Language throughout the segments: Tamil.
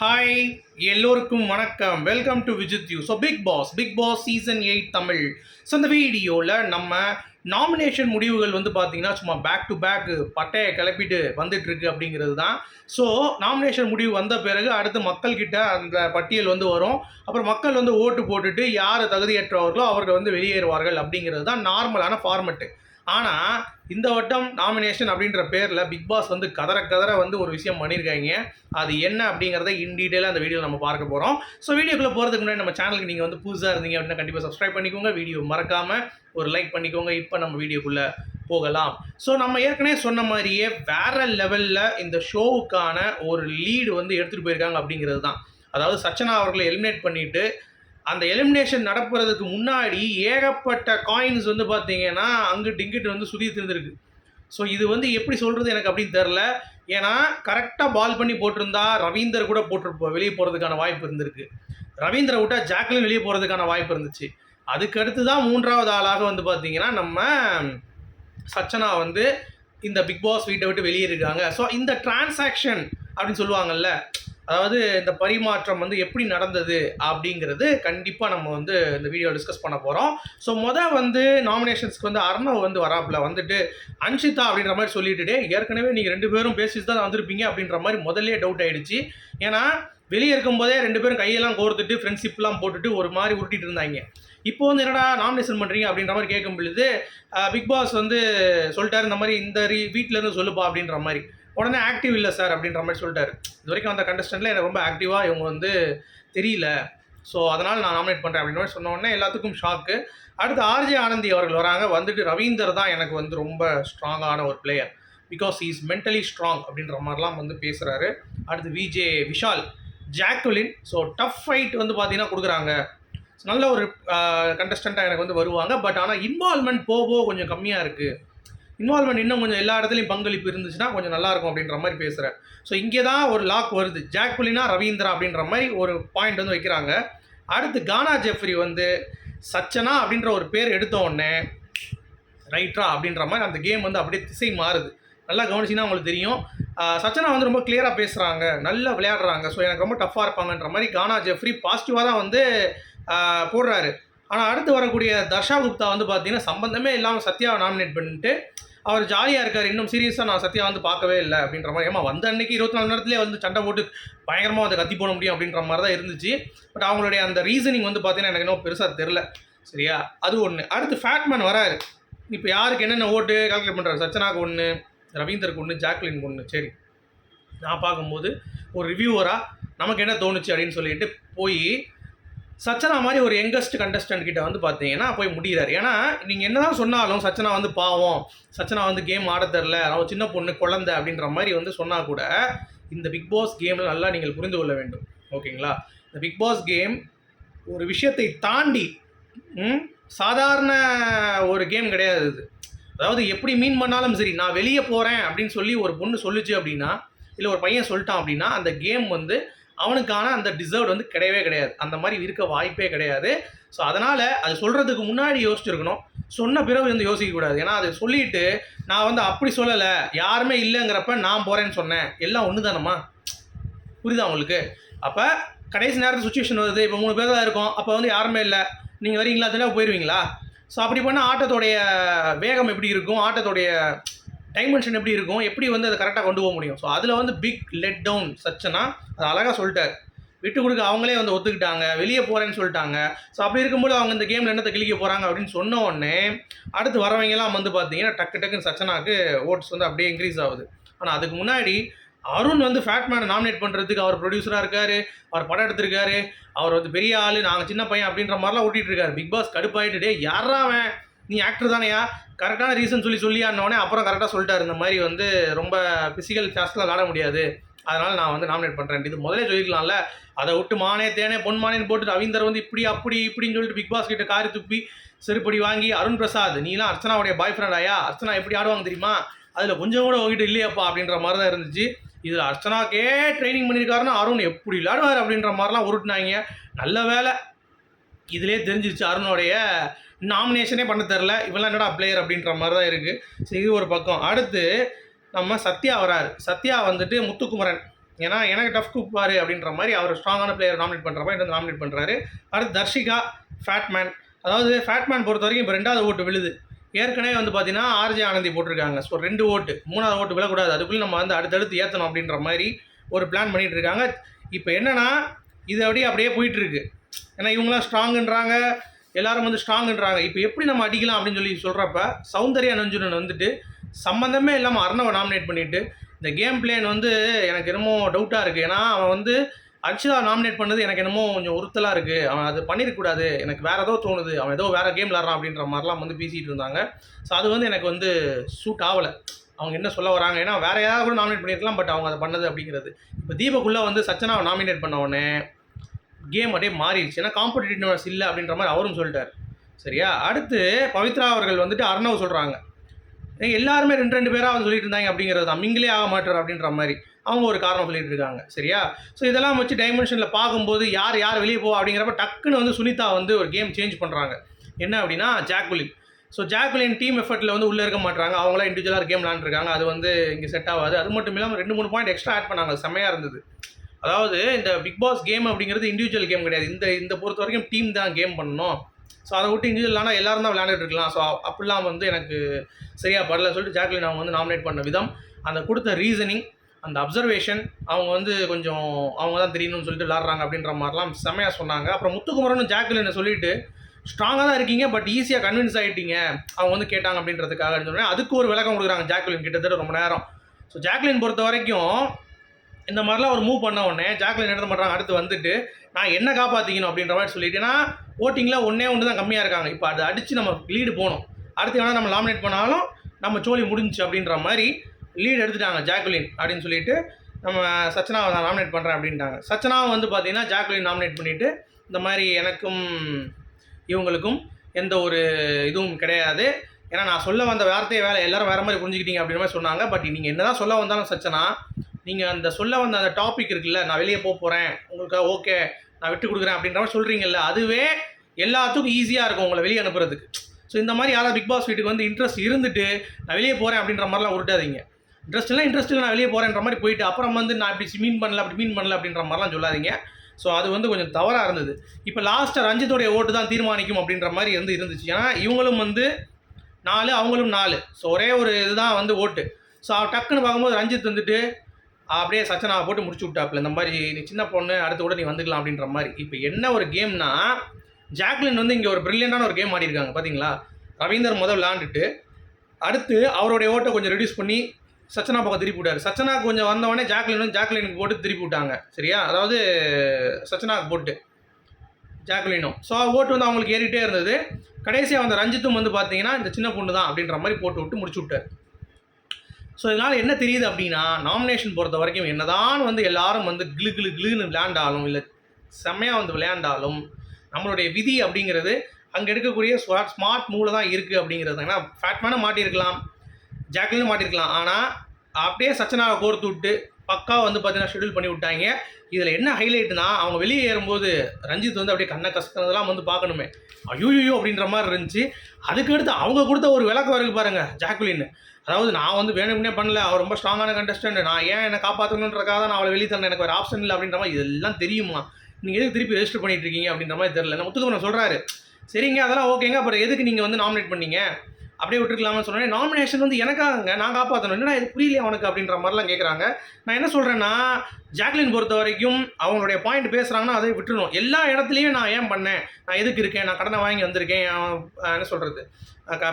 ஹாய் எல்லோருக்கும் வணக்கம். Welcome to Vijith you so Bigg Boss Bigg Boss season eight Tamil. So இந்த வீடியோவில் நம்ம நாமினேஷன் முடிவுகள் வந்து பார்த்தீங்கன்னா சும்மா பேக் டு பேக் பட்டையை கிளப்பிட்டு வந்துட்டுருக்கு அப்படிங்கிறது தான். ஸோ நாமினேஷன் முடிவு வந்த பிறகு அடுத்து மக்கள்கிட்ட அந்த பட்டியல் வந்து வரும். அப்புறம் மக்கள் வந்து ஓட்டு போட்டுட்டு யார் தகுதியற்றவர்களோ அவர்கள் வந்து வெளியேறுவார்கள் அப்படிங்கிறது தான் நார்மலான ஃபார்மெட்டு ஆனால் இந்த வட்டம் நாமினேஷன் அப்படின்ற பேரில் பிக் பாஸ் வந்து கதற கதற வந்து ஒரு விஷயம் பண்ணியிருக்காங்க அது என்ன அப்படிங்கிறத இன் டீட்டெயிலாக அந்த வீடியோ நம்ம பார்க்க போகிறோம் ஸோ வீடியோக்குள்ளே போகிறதுக்கு முன்னாடி நம்ம சேனலுக்கு நீங்கள் வந்து புதுசாக இருந்தீங்க அப்படின்னா கண்டிப்பாக சப்ஸ்கிரைப் பண்ணிக்கோங்க. வீடியோ மறக்காமல் ஒரு லைக் பண்ணிக்கோங்க. இப்போ நம்ம வீடியோக்குள்ளே போகலாம். ஸோ நம்ம ஏற்கனவே சொன்ன மாதிரியே வேற லெவலில் இந்த ஷோவுக்கான ஒரு லீடு வந்து எடுத்துகிட்டு போயிருக்காங்க அப்படிங்கிறது தான். அதாவது சச்சனா அவர்களை எலிமினேட் பண்ணிவிட்டு அந்த எலிமினேஷன் நடப்புறதுக்கு முன்னாடி ஏகப்பட்ட காயின்ஸ் வந்து பார்த்தீங்கன்னா அங்கிட்டு இங்கிட்டு வந்து சுதி திருந்திருக்கு. ஸோ இது வந்து எப்படி சொல்கிறது எனக்கு அப்படின்னு தெரில ஏன்னா கரெக்டாக பால் பண்ணி போட்டிருந்தா ரவீந்தர் கூட போட்டிருப்போம் வெளியே போகிறதுக்கான வாய்ப்பு இருந்திருக்கு. ரவீந்தரை விட்டால் ஜாக்லின் வெளியே போகிறதுக்கான வாய்ப்பு இருந்துச்சு. அதுக்கு அடுத்து தான் மூன்றாவது ஆளாக வந்து பார்த்தீங்கன்னா நம்ம சச்சனா வந்து இந்த பிக் பாஸ் வீட்டை விட்டு வெளியே இருக்காங்க. ஸோ இந்த டிரான்சாக்ஷன் அப்படின்னு சொல்லுவாங்கல்ல அதாவது இந்த பரிமாற்றம் வந்து எப்படி நடந்தது அப்படிங்கிறது கண்டிப்பாக நம்ம வந்து இந்த வீடியோ டிஸ்கஸ் பண்ண போகிறோம் ஸோ மொதல் வந்து நாமினேஷன்ஸ்க்கு வந்து அர்ணவ் வந்து வராப்புல வந்துட்டு அன்ஷிதா அப்படின்ற மாதிரி சொல்லிட்டு ஏற்கனவே நீங்கள் ரெண்டு பேரும் பேசிட்டு தான் வந்திருப்பீங்க அப்படின்ற மாதிரி முதல்ல டவுட் ஆகிடுச்சு ஏன்னா வெளியே இருக்கும்போதே ரெண்டு பேரும் கையெல்லாம் கோர்த்துட்டு ஃப்ரெண்ட்ஷிப்லாம் போட்டுட்டு ஒரு மாதிரி உருட்டிட்டு இருந்தாங்க. இப்போ வந்து என்னடா நாமினேஷன் பண்ணுறீங்க அப்படின்ற மாதிரி கேட்கும் பொழுது பிக் பாஸ் வந்து சொல்லிட்டாரு இந்த மாதிரி இந்த ரீ வீட்டிலேருந்து சொல்லுப்பா அப்படின்ற மாதிரி. உடனே ஆக்டிவ் இல்லை சார் அப்படின்ற மாதிரி சொல்லிட்டாரு. இது வரைக்கும் அந்த கண்டஸ்டண்ட்டில் எனக்கு ரொம்ப ஆக்டிவாக இவங்க வந்து தெரியல. ஸோ அதனால் நான் நாமினேட் பண்ணுறேன் அப்படின்ற மாதிரி சொன்ன உடனே எல்லாத்துக்கும் ஷாக்கு அடுத்து ஆர்ஜே ஆனந்தி அவர்கள் வராங்க. வந்துட்டு ரவீந்தர் தான் எனக்கு வந்து ரொம்ப ஸ்ட்ராங்கான ஒரு player because is mentally strong அப்படின்ற மாதிரிலாம் வந்து பேசுகிறாரு அடுத்து VJ Vishal Jacqueline so tough fight வந்து பார்த்தீங்கன்னா கொடுக்குறாங்க. நல்ல ஒரு கண்டஸ்டண்ட்டாக எனக்கு வந்து வருவாங்க. பட் ஆனால் இன்வால்மெண்ட் போக போக கொஞ்சம் கம்மியாக இருக்குது இன்வால்மெண்ட் இன்னும் கொஞ்சம் எல்லா இடத்துலையும் பங்களிப்பு இருந்துச்சுன்னா கொஞ்சம் நல்லாயிருக்கும் அப்படின்ற மாதிரி பேசுகிறேன் ஸோ இங்கே தான் ஒரு லாக் வருது. ஜாக்புலினா ரவீந்திரா அப்படின்ற மாதிரி ஒரு பாயிண்ட் வந்து வைக்கிறாங்க. அடுத்து கானா ஜெஃப்ரி வந்து சச்சனா அப்படின்ற ஒரு பேர் எடுத்த உடனே ரைட்ரா அப்படின்ற மாதிரி அந்த கேம் வந்து அப்படியே திசை மாறுது. நல்லா கவனிச்சிங்கன்னா உங்களுக்கு தெரியும். சச்சனா வந்து ரொம்ப கிளியராக பேசுகிறாங்க நல்லா விளையாடுறாங்க. ஸோ எனக்கு ரொம்ப டஃப்பாக இருப்பாங்கன்ற மாதிரி கானா ஜெஃப்ரி பாசிட்டிவாக தான் வந்து போடுறாரு. ஆனால் அடுத்து வரக்கூடிய தர்ஷா குப்தா வந்து பார்த்தீங்கன்னா சம்பந்தமே இல்லாமல் சத்யாவை நாமினேட் பண்ணிட்டு அவர் ஜாலியாக இருக்கார். இன்னும் சீரியஸாக நான் சத்யா வந்து பார்க்கவே இல்லை அப்படின்ற மாதிரி. ஏமா வந்த அன்னைக்கு இருபத்தி நாலு நேரத்துலேயே வந்து சண்டை போட்டு பயங்கரமாக அதை கத்தி போட முடியும் அப்படின்ற மாதிரி தான் இருந்துச்சு. பட் அவங்களுடைய அந்த ரீசனிங் வந்து பார்த்தீங்கன்னா எனக்கு இன்னும் பெருசாக தெரில. சரியா? அது ஒன்று அடுத்து ஃபேட்மேன் வராரு. இப்போ யாருக்கு என்னென்ன ஓட்டு கால்குலேட் பண்ணுறாரு சச்சனாக்கு ஒன்று ரவீந்தருக்கு ஒன்று ஜாக்லின் ஒன்று சரி. நான் பார்க்கும்போது ஒரு ரிவ்யூவராக நமக்கு என்ன தோணுச்சு அப்படின்னு சொல்லிட்டு போய் சச்சனா மாதிரி ஒரு யங்கஸ்ட் கண்டஸ்டன்ட் கிட்ட வந்து பார்த்தீங்கன்னா போய் முடிகிறார் ஏன்னா நீங்கள் என்னதான் சொன்னாலும் சச்சனா வந்து பாவம். சச்சனா வந்து கேம் ஆட தெரில அவன் சின்ன பொண்ணு குழந்தை அப்படின்ற மாதிரி வந்து சொன்னால் கூட இந்த பிக் பாஸ் கேமில் நல்லா நீங்கள் புரிந்து கொள்ள வேண்டும். ஓகேங்களா? இந்த பிக் பாஸ் கேம் ஒரு விஷயத்தை தாண்டி சாதாரண ஒரு கேம் கிடையாது இது. அதாவது எப்படி மீன் பண்ணாலும் சரி நான் வெளியே போகிறேன் அப்படின்னு சொல்லி ஒரு பொண்ணு சொல்லுச்சு அப்படின்னா இல்லை ஒரு பையன் சொல்லிட்டான் அப்படின்னா அந்த கேம் வந்து அவனுக்கான அந்த டிசர்வ் வந்து கிடையவே கிடையாது. அந்த மாதிரி இருக்க வாய்ப்பே கிடையாது. ஸோ அதனால் அது சொல்கிறதுக்கு முன்னாடி யோசிச்சிருக்கணும். சொன்ன பிறகு வந்து யோசிக்கக்கூடாது ஏன்னா அதை சொல்லிட்டு நான் வந்து அப்படி சொல்லலை. யாருமே இல்லைங்கிறப்ப நான் போகிறேன்னு சொன்னேன். எல்லாம் ஒன்று தானம்மா புரியுதா உங்களுக்கு? அப்போ கடைசி நேரத்தில் சுச்சுவேஷன் வருது. இப்போ மூணு பேர் தான் இருக்கும். அப்போ வந்து யாருமே இல்லை. நீங்கள் வரீங்களா அதில் போயிடுவீங்களா ஸோ அப்படி பண்ணால் ஆட்டத்தோடைய வேகம் எப்படி இருக்கும்? ஆட்டத்தோடைய டைமென்ஷன் எப்படி இருக்கும் எப்படி வந்து அதை கரெக்டாக கொண்டு போக முடியும்? ஸோ அதில் வந்து பிக் லெட் டவுன் சச்சனா அது அழகாக சொல்லிட்டார். விட்டு கொடுக்க அவங்களே வந்து ஒத்துக்கிட்டாங்க வெளியே போகிறேன்னு சொல்லிட்டாங்க. ஸோ அப்படி இருக்கும்போது அவங்க இந்த கேமில் என்னத்தை கிளிக்க போகிறாங்க அப்படின்னு சொன்ன உடனே அடுத்து வரவங்கலாம் வந்து பார்த்தீங்கன்னா டக்கு டக்குன்னு சச்சனாக்கு ஓட்ஸ் வந்து அப்படியே இன்க்ரீஸ் ஆகுது. ஆனால் அதுக்கு முன்னாடி அருண் வந்து ஃபேட்மேனை நாமினேட் பண்ணுறதுக்கு அவர் ப்ரொடியூசராக இருக்கார் அவர் படம் எடுத்திருக்காரு அவர் வந்து பெரிய ஆள் நாங்கள் சின்ன பையன் அப்படின்ற மாதிரிலாம் ஓட்டிகிட்டு இருக்காரு. பிக் பாஸ் கடுப்பாயிட்டு டே யாராவன் நீ ஆக்டர் தானேயா? கரெக்டான ரீசன் சொல்லி சொல்லி ஆனோடனே அப்புறம் கரெக்டாக சொல்லிட்டாரு. இந்த மாதிரி வந்து ரொம்ப ஃபிசிக்கல் டாஸ்க்லாம் விளாட முடியாது. அதனால் நான் வந்து நாமினேட் பண்ணுறேன் இது முதலே சொல்லிக்கலாம்ல அதை விட்டு மானே தேனே பொன் மானேன்னு போட்டு ரவீந்தர் வந்து இப்படி அப்படி இப்படின்னு சொல்லிட்டு பிக் பாஸ் கிட்ட காரி துப்பி செருப்படி வாங்கி அருண் பிரசாத் நீலாம் அர்ச்சனாவுடைய பாய் ஃப்ரெண்டாயா அர்ச்சனா எப்படி ஆடுவாங்க தெரியுமா? அதில் கொஞ்சம் கூட உங்ககிட்ட இல்லையாப்பா அப்படின்ற மாதிரி தான் இருந்துச்சு. இதில் அர்ச்சனாக்கே ட்ரைனிங் பண்ணியிருக்காருன்னா அருண் எப்படி விளையாடுவார் அப்படின்ற மாதிரிலாம் உருட்டினாங்க. நல்ல வேலை. இதிலே தெரிஞ்சிருச்சு அருணோடைய நாமினேஷனே பண்ண தெரில இவெல்லாம் என்னடா பிளேயர் அப்படின்ற மாதிரி தான் இருக்குது சரி இது ஒரு பக்கம். அடுத்து நம்ம சத்யா வராரு. சத்யா வந்துட்டு முத்துக்குமரன். ஏன்னா எனக்கு டஃப் கூப்பாரு அப்படின்ற மாதிரி அவர் ஸ்ட்ராங்கான பிளேயர் நாமினேட் பண்ணுற மாதிரி வந்து நாமினேட் பண்ணுறாரு அடுத்து தர்ஷிகா ஃபேட்மேன் அதாவது ஃபேட்மேன் பொறுத்த வரைக்கும் இப்போ ரெண்டாவது ஓட்டு விழுது. ஏற்கனவே வந்து பார்த்தீங்கன்னா ஆர்ஜே ஆனந்தி போட்டிருக்காங்க. ஸோ ரெண்டு ஓட்டு. மூணாவது ஓட்டு விழக்கூடாது. அதுக்குள்ளே நம்ம வந்து அடுத்தடுத்து ஏற்றணும் அப்படின்ற மாதிரி ஒரு பிளான் பண்ணிகிட்டு இருக்காங்க. இப்போ என்னென்னா இது அப்படியே அப்படியே போயிட்டுருக்கு ஏன்னா இவங்களாம் ஸ்ட்ராங்குன்றாங்க எல்லாரும் வந்து ஸ்ட்ராங்குன்றாங்க இப்போ எப்படி நம்ம அடிக்கலாம் அப்படின்னு சொல்லி சொல்கிறப்ப சௌந்தர்யா நஞ்சுனன் வந்துட்டு சம்மந்தமே இல்லாமல் அர்ணவை நாமினேட் பண்ணிவிட்டு இந்த கேம் பிளேன் வந்து எனக்கு என்னமோ டவுட்டாக இருக்குது ஏன்னா அவன் வந்து அர்ச்சிதா நாமினேட் பண்ணது எனக்கு என்னமோ கொஞ்சம் உறுத்தலாக இருக்குது அவன் அது பண்ணிருக்கக்கூடாது. எனக்கு வேறு ஏதோ தோணுது. அவன் ஏதோ வேறு கேம் விளாட்றான் அப்படின்ற மாதிரிலாம் வந்து பேசிகிட்டு இருந்தாங்க. ஸோ அது வந்து எனக்கு வந்து சூட் ஆகலை. அவங்க என்ன சொல்ல வராங்க? ஏன்னா வேறு யாராவது கூட நாமினேட் பண்ணியிருக்கலாம் பட் அவங்க அதை பண்ணது அப்படிங்கிறது. இப்போ தீபக்குள்ளே வந்து சச்சனாவை நாமினேட் பண்ண உடனே கேம் அப்படியே மாறிடுச்சு. ஏன்னா காம்படிட்டிவ்னஸ் இல்லை அப்படின்ற மாதிரி அவரும் சொல்லிட்டார். சரியா? அடுத்து பவித்ரா அவர்கள் வந்துட்டு அர்ணவ் சொல்கிறாங்க எல்லாருமே ரெண்டு ரெண்டு பேராக வந்து சொல்லிட்டு இருந்தாங்க அப்படிங்கிறது தான் மிங்கிலே ஆக மாட்டார் அப்படின்ற மாதிரி அவங்க ஒரு காரணம் சொல்லிட்டு இருக்காங்க. சரியா? ஸோ இதெல்லாம் வச்சு டைமென்ஷனில் பார்க்கும்போது யார் யார் வெளியே போ அப்படிங்கிறப்ப டக்குன்னு வந்து சுனிதா வந்து ஒரு கேம் சேஞ்ச் பண்ணுறாங்க என்ன அப்படின்னா ஜாக்குலின். ஸோ ஜாக்குலின் டீம் எஃபர்ட்டில் வந்து உள்ளே இருக்க மாட்டாங்க. அவங்களாம் இண்டிவிஜுவலாக கேம் விளாண்டுருக்காங்க அது வந்து இங்கே செட் ஆகாது. அது மட்டும் இல்லாமல் ரெண்டு மூணு பாயிண்ட் எக்ஸ்ட்ரா ஆட் பண்ணாங்க. செம்மையாக இருந்தது. அதாவது இந்த பிக் பாஸ் கேம் அப்படிங்கிறது இண்டிவிஜுவல் கேம் கிடையாது. இந்த இந்த பொறுத்த வரைக்கும் டீம் தான் கேம் பண்ணணும். ஸோ அதை விட்டு இண்டிவிஜுவலான எல்லாரும் தான் விளையாண்டுட்டு இருக்கலாம். ஸோ அப்படிலாம் வந்து எனக்கு சரியாக படல சொல்லிட்டு ஜாக்லின் அவங்க வந்து நாமினேட் பண்ண விதம் அந்த கொடுத்த ரீசனிங் அந்த அப்சர்வேஷன் அவங்க வந்து கொஞ்சம் அவங்க தான் தெரியணும்னு சொல்லிட்டு விளாட்றாங்க அப்படின்ற மாதிரிலாம் செம்மையாக சொன்னாங்க. அப்புறம் முத்துக்குமரனு ஜாக்லின்னு சொல்லிட்டு ஸ்ட்ராங்காக தான் இருக்கீங்க பட் ஈஸியாக கன்வின்ஸ் ஆகிட்டீங்க அவங்க வந்து கேட்டாங்க அப்படின்றதுக்காக சொன்னேன் அதுக்கு ஒரு விளக்கம் கொடுக்குறாங்க ஜாக்லின் கிட்டத்தட்ட ரொம்ப நேரம். ஸோ ஜாக்லின் பொறுத்த வரைக்கும் இந்த மாதிரிலாம் ஒரு மூவ் பண்ண உடனே ஜாக்லின் என்ன பண்ணுறாங்க அடுத்து வந்துட்டு நான் என்ன காப்பாற்றிக்கணும் அப்படின்ற மாதிரி சொல்லிட்டேன்னா ஓட்டிங்கில் ஒன்றே ஒன்று தான் கம்மியாக இருக்காங்க. இப்போ அதை அடித்து நம்ம லீடு போகணும் அடுத்து வேணால் நம்ம நாமினேட் பண்ணாலும் நம்ம சோழி முடிஞ்சுச்சு அப்படின்ற மாதிரி லீடு எடுத்துட்டாங்க ஜாக்குலின் அப்படின்னு சொல்லிட்டு நம்ம சச்சனாவை நான் நாமினேட் பண்ணுறேன் அப்படின்ட்டாங்க. சச்சனாவை வந்து பார்த்தீங்கன்னா ஜாக்குலின் நாமினேட் பண்ணிவிட்டு இந்த மாதிரி எனக்கும் இவங்களுக்கும் எந்த ஒரு இதுவும் கிடையாது. ஏன்னா நான் சொல்ல வந்த வார்த்தையை வேலை எல்லோரும் வேறு மாதிரி புரிஞ்சுக்கிட்டீங்க அப்படின்ற மாதிரி சொன்னாங்க. பட் நீங்கள் என்ன தான் சொல்ல வந்தாலும் சச்சனா நீங்கள் அந்த சொல்ல வந்த அந்த டாபிக் இருக்குல்ல நான் வெளியே போக போகிறேன் உங்களுக்கு ஓகே நான் விட்டு கொடுக்குறேன் அப்படின்ற மாதிரி சொல்கிறீங்கல்ல அதுவே எல்லாத்துக்கும் ஈஸியாக இருக்கும் உங்களை வெளியே அனுப்புறதுக்கு. ஸோ இந்த மாதிரி யாராவது பிக் பாஸ் வீட்டுக்கு வந்து இன்ட்ரெஸ்ட் இருந்துட்டு நான் வெளியே போகிறேன் அப்படின்ற மாதிரிலாம் விட்டாதீங்க இன்ட்ரெஸ்ட் இல்லை இன்ட்ரெஸ்ட் இல்லை நான் வெளியே போகிறேன்ற மாதிரி போயிட்டு அப்புறம் வந்து நான் இப்படி மீன் பண்ணல அப்படி மீன் பண்ணல அப்படின்ற மாதிரிலாம் சொல்லாதீங்க. ஸோ அது வந்து கொஞ்சம் தவறாக இருந்தது. இப்போ லாஸ்ட்டாக ரஞ்சித்துடைய ஓட்டு தான் தீர்மானிக்கும் அப்படின்ற மாதிரி வந்து இருந்துச்சு. ஏன்னா இவங்களும் வந்து நாலு அவங்களும் நாலு. ஸோ ஒரே ஒரு இதுதான் வந்து ஓட்டு. ஸோ டக்குன்னு பார்க்கும்போது ரஞ்சித் வந்துட்டு அப்படியே சச்சனாவை போட்டு முடிச்சு விட்டாப்புல. இந்த மாதிரி நீ சின்ன பொண்ணு அடுத்த கூட நீ வந்துக்கலாம் அப்படின்ற மாதிரி. இப்போ என்ன ஒரு கேம்னா ஜாக்லின் வந்து இங்கே ஒரு ப்ரில்லியண்டான ஒரு கேம் ஆடிருக்காங்க பார்த்தீங்களா ரவீந்தர் முதல் விளாண்டுட்டு அடுத்து அவருடைய ஓட்டை கொஞ்சம் ரெடியூஸ் பண்ணி சச்சனா பக்கம் திருப்பி விட்டார். சச்சனா கொஞ்சம் வந்தவொடனே ஜாக்லின் வந்து ஜாக்லினுக்கு போட்டு திருப்பி விட்டாங்க. சரியா? அதாவது சச்சனாக்கு போட்டு ஜாக்லினும். ஸோ ஓட்டு வந்து அவங்களுக்கு ஏறிட்டே இருந்தது. கடைசியாக வந்த ரஞ்சித்தும் வந்து பார்த்தீங்கன்னா இந்த சின்ன பொண்ணு தான் அப்படின்ற மாதிரி போட்டு விட்டு முடிச்சு விட்டார். ஸோ இதனால் என்ன தெரியுது அப்படின்னா நாமினேஷன் பொறுத்த வரைக்கும் என்னதான் வந்து எல்லாரும் வந்து கிளு கிளு கிளுன்னு விளையாண்டாலும் இல்லை செம்மையாக வந்து விளையாண்டாலும் நம்மளுடைய விதி அப்படிங்கிறது அங்கே எடுக்கக்கூடிய ஸ்மார்ட் ஸ்மார்ட் மூவில் தான் இருக்குது அப்படிங்கிறது. ஏன்னா ஃபேட்மேனும் மாட்டியிருக்கலாம் ஜாக்லினும் மாட்டியிருக்கலாம். ஆனால் அப்படியே சச்சனாவை கோர்த்து விட்டு பக்கா வந்து பார்த்தீங்கன்னா ஷெடியூல் பண்ணி விட்டாங்க. இதில் என்ன ஹைலைட்னா அவங்க வெளியே ஏறும்போது ரஞ்சித் வந்து அப்படியே கண்ணை கசக்கிறதெல்லாம் வந்து பார்க்கணுமே. ஐயோயோ அப்படின்ற மாதிரி இருந்துச்சு. அதுக்கு அடுத்து அவங்க கொடுத்த ஒரு விளக்கம் இருக்கு பாருங்கள் ஜாக்குலின் அதாவது நான் வந்து வேணும்னே பண்ணல அவர் ரொம்ப ஸ்ட்ராங்கான கண்டஸ்டன்ட் நான் ஏன் என்னை காப்பாற்றணுன்றக்காக தான் நான் அவளை வெளியே தரேன் எனக்கு ஒரு ஆப்ஷன் இல்லை அப்படின்ற மாதிரி இதெல்லாம் தெரியுமா? நீங்கள் எதுக்கு திருப்பி ரெஜிஸ்டர் பண்ணிட்டு இருக்கீங்க அப்படின்ற மாதிரி தெரியல. நான் சொல்கிறாரு சரிங்க அதெல்லாம் ஓகேங்க அப்புறம் எதுக்கு நீங்கள் வந்து நாமினேட் பண்ணீங்க? அப்படியே விட்டுருக்கலாம்னு சொன்னேன் நாமினேஷன் வந்து எனக்காகங்க நான் காப்பாற்றணும் என்னடா இது புரியலையே அவனுக்கு அப்படின்ற மாதிரிலாம் கேட்குறாங்க நான் என்ன சொல்கிறேன்னா ஜாக்லின் பொறுத்த வரைக்கும் அவங்களுடைய பாயிண்ட் பேசுகிறாங்கன்னா அதை விட்டுருணும் எல்லா இடத்துலையும் நான் ஏன் பண்ணேன்? நான் எதுக்கு இருக்கேன்? நான் கடனை வாங்கி வந்திருக்கேன். என்ன சொல்கிறது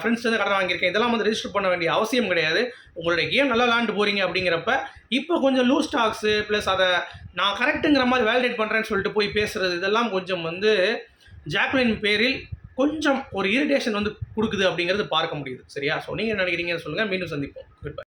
ஃப்ரெண்ட்ஸ் வந்து கடன் வாங்கியிருக்கேன். இதெல்லாம் வந்து ரெஜிஸ்டர் பண்ண வேண்டிய அவசியம் கிடையாது. உங்களுடைய கேம் நல்லா விளாண்டு போகிறீங்க அப்படிங்கிறப்ப இப்போ கொஞ்சம் லூஸ் டாக்ஸு ப்ளஸ் அதை நான் கரெக்ட்டுங்கிற மாதிரி வேலிடேட் பண்ணுறேன்னு சொல்லிட்டு போய் பேசுகிறது இதெல்லாம் கொஞ்சம் வந்து ஜாக்லின் பேரில் கொஞ்சம் ஒரு இரிட்டேஷன் வந்து கொடுக்குது அப்படிங்கிறது பார்க்க முடியுது. சரியா? ஸோ நீங்கள் நினைக்கிறீங்கன்னு சொல்லுங்கள் மீண்டும் சந்திப்போம். குட்